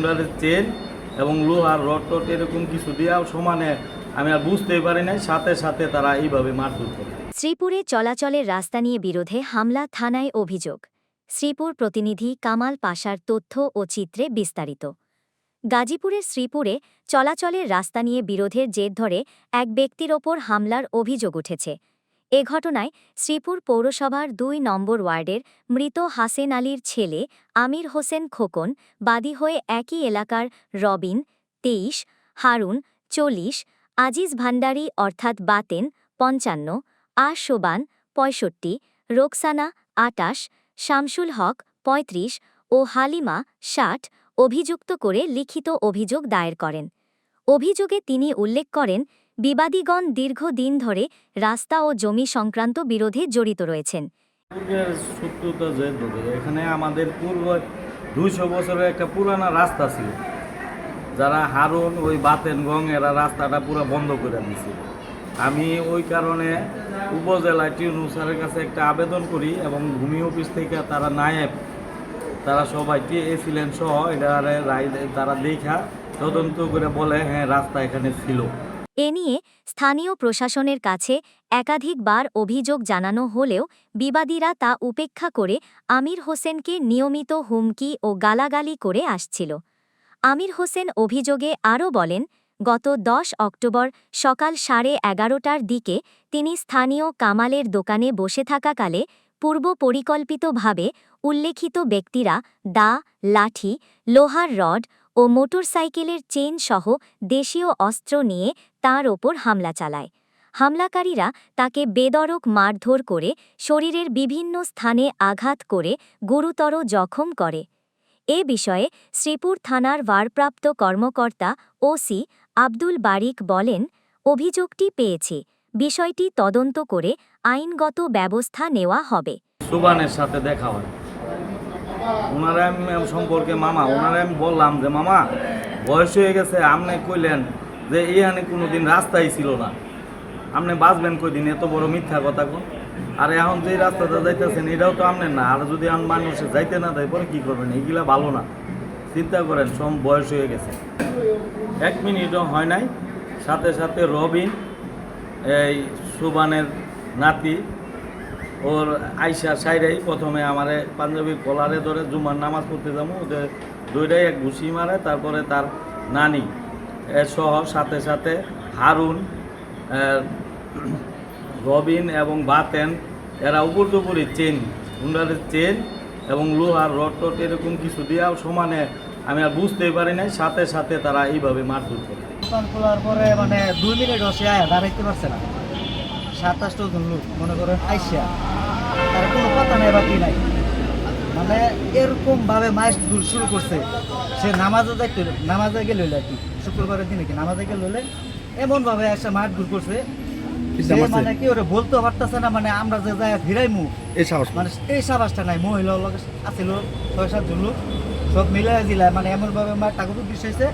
গুন্ডারের chain এবং লোহার rod Todd এরকম কিছু দিয়া সমানে আমি আর বুঝতেই পারি নাই, সাথে সাথে তারা এইভাবে মারধর করে। শ্রীপুরে চলাচলের রাস্তা নিয়ে বিরোধে হামলা থানায় অভিযোগ। শ্রীপুর প্রতিনিধি কামাল পাশার তথ্য ও চিত্রে বিস্তারিত। গাজীপুরের শ্রীপুরে চলাচলের রাস্তা নিয়ে বিরোধের জের ধরে এক ব্যক্তির ওপর হামলার অভিযোগ উঠেছে। এ ঘটনায় শ্রীপুর পৌরসভার দুই নম্বর ওয়ার্ডের মৃত হাসেন আলীর ছেলে আমির হোসেন খোকন, বাদী হয়ে একই এলাকার রবিন, তেইশ, হারুন, চল্লিশ, আজিজ ভান্ডারী অর্থাৎ বাতেন, পঞ্চান্ন, আর শোবান পঁয়ষট্টি, রোকসানা, আটাশ, শামসুল হক, পঁয়ত্রিশ ও হালিমা, ষাট অভিযুক্ত করে লিখিত অভিযোগ দায়ের করেন। অভিযোগে তিনি উল্লেখ করেন বিবাদীগণ দীর্ঘদিন ধরে রাস্তা ও জমি সংক্রান্ত বিরোধে জড়িত রয়েছেন। এখানে আমাদের পূর্ব দুইশো বছরের একটা পুরানা রাস্তা ছিল, যারা হারুন ওই বাতেন গং এরা রাস্তাটা পুরো বন্ধ করে দিয়েছিল। আমি ওই কারণে উপজেলায় টিউনু স্যারের কাছে একটা আবেদন করি এবং ভূমি অফিস থেকে তারা নায়েব, তারা সবাই এসিলেন সহ এটা তারা দেখা তদন্ত করে বলে হ্যাঁ রাস্তা এখানে ছিল। এ নিয়ে স্থানীয় প্রশাসনের কাছে একাধিকবার অভিযোগ জানানো হলেও বিবাদীরা তা উপেক্ষা করে আমির হোসেনকে নিয়মিত হুমকি ও গালাগালি করে আসছিল। আমির হোসেন অভিযোগে আরও বলেন, গত দশ অক্টোবর সকাল সাড়ে এগারোটার দিকে তিনি স্থানীয় কামালের দোকানে বসে থাকাকালে পূর্ব পরিকল্পিতভাবে উল্লেখিত ব্যক্তিরা দা, লাঠি, লোহার রড ও মোটরসাইকেলের চেন সহ দেশীয় অস্ত্র নিয়ে তার ওপর হামলা চালায়। হামলাকারীরা তাকে বেদরক মারধর করে শরীরের বিভিন্ন স্থানে আঘাত করে গুরুতর জখম করে। এ বিষয়ে শ্রীপুর থানার ভারপ্রাপ্ত কর্মকর্তা ওসি আব্দুল বারিক বলেন, অভিযোগটি পেয়েছে। বিষয়টি তদন্ত করে আইনগত ব্যবস্থা নেওয়া হবে। সুবানের সাথে দেখা হয়। ওনারা সম্পর্কে মামা, ওনারা আমি বললাম যে, মামা, বয়স হয়ে গেছে, আপনি কইলেন যে এইখানে কোনো দিন রাস্তাই ছিল না। আপনি বাঁচবেন কই দিন এত বড় মিথ্যা কথা কোন আর এখন যে রাস্তাটা যাইতেছেন, এটাও তো আপনার না। আর যদি আম মানুষে যাইতে না দেয়, পরে কী করবেন? এইগুলা ভালো না। চিন্তা করেন সব বয়স হয়ে গেছে। এক মিনিটও হয় নাই। সাথে সাথে রবিন, এই সুবানের নাতি, ওর আইসা সাইরাই প্রথমে আমারে পাঞ্জাবি কলারে ধরে জুমার নামাজ পড়তে যাব। ওদের দুইটাই এক ঘুষি মারে, তারপরে তার নানি। সহ সাথে সাথে হারুন রবিন এবং বাতেন, এরা উপর দুপুরি চেন হুন্ডারের চেন এবং লোহার রড টড এরকম কিছু দিয়া সমানে আমি আর বুঝতেই পারি নাই, সাথে সাথে তারা এইভাবে মারধর করে। খোলার পরে মানে মিনিট না। সাতাশটা লোক, মনে করেন আইসা। তার কোনো কথা নেই, বাকি নাই। মানে এরকম ভাবে মাস দূর শুরু করছে সে নামাজে দেখতে নামাজে গেলে হইলে আর কি শুক্রবারের দিনে কি নামাজে গেলে হইলে এমনভাবে একটা মাঠ দূর করছে মানে কি ওরা বলতে পারতেছে না মানে আমরা যে যায় ফিরাইমু এই সাহস মানে এই সাহসটা নাই মহিলা লগে আছিল ছয় সাত জন লোক সব মিলাই দিলা মানে এমন ভাবে আমার টাকা দৃশ্য হয়েছে